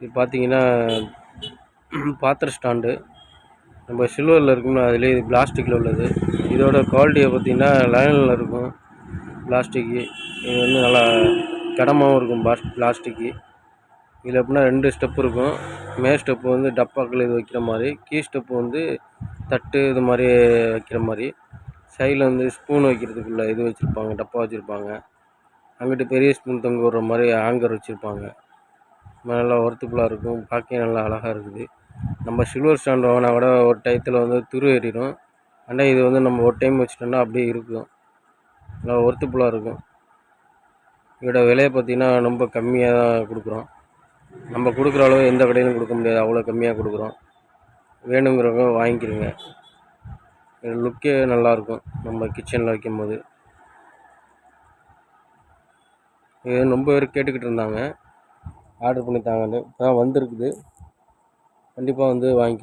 இது பார்த்தீங்கன்னா பாத்திர ஸ்டாண்டு. நம்ம சில்வரில் இருக்கும்னா அதுலேயே இது பிளாஸ்டிக்கில் உள்ளது. இதோட குவாலிட்டியை பார்த்தீங்கன்னா லயனில் இருக்கும் பிளாஸ்டிக்கு இது வந்து நல்லா கடமாகவும் இருக்கும் பாஸ் பிளாஸ்டிக்கு இதில் எப்படின்னா ரெண்டு ஸ்டெப் இருக்கும். மேல் ஸ்டெப்பு வந்து டப்பாக்கள் இது வைக்கிற மாதிரி கீ ஸ்டெப்பு வந்து தட்டு இது மாதிரி வைக்கிற மாதிரி. சைடில் வந்து ஸ்பூன் வைக்கிறதுக்குள்ள இது வச்சுருப்பாங்க டப்பா வச்சுருப்பாங்க. அங்கிட்டு பெரிய ஸ்பூன் தொங்க விடுற மாதிரி ஹேங்கர் வச்சுருப்பாங்க. நல்லா ஒர்த்துஃபுல்லாக இருக்கும் பார்க்க நல்லா அழகாக இருக்குது. நம்ம சில்வர் ஸ்டாண்ட் வாங்கினா கூட ஒரு டயத்தில் வந்து துரு ஏறிடும் ஆனால் இது வந்து நம்ம ஒரு டைம் வச்சிட்டோம்னா அப்படியே இருக்கும். நல்லா ஒர்த்துஃபுல்லாக இருக்கும். இதோட விலையை பார்த்தீங்கன்னா ரொம்ப கம்மியாக தான் கொடுக்குறோம். நம்ம கொடுக்குற அளவு எந்த கடையிலும் கொடுக்க முடியாது. அவ்வளோ கம்மியாக கொடுக்குறோம். வேணுங்கிறவங்க வாங்கிக்கிறங்க லுக்கே நல்லாயிருக்கும் நம்ம கிச்சனில் வைக்கும்போது. இது ரொம்ப பேர் கேட்டுக்கிட்டு இருந்தாங்க. ஆர்டர் பண்ணி தாங்கன்னு இப்போ தான் வந்திருக்குது. கண்டிப்பாக வந்து வாங்கி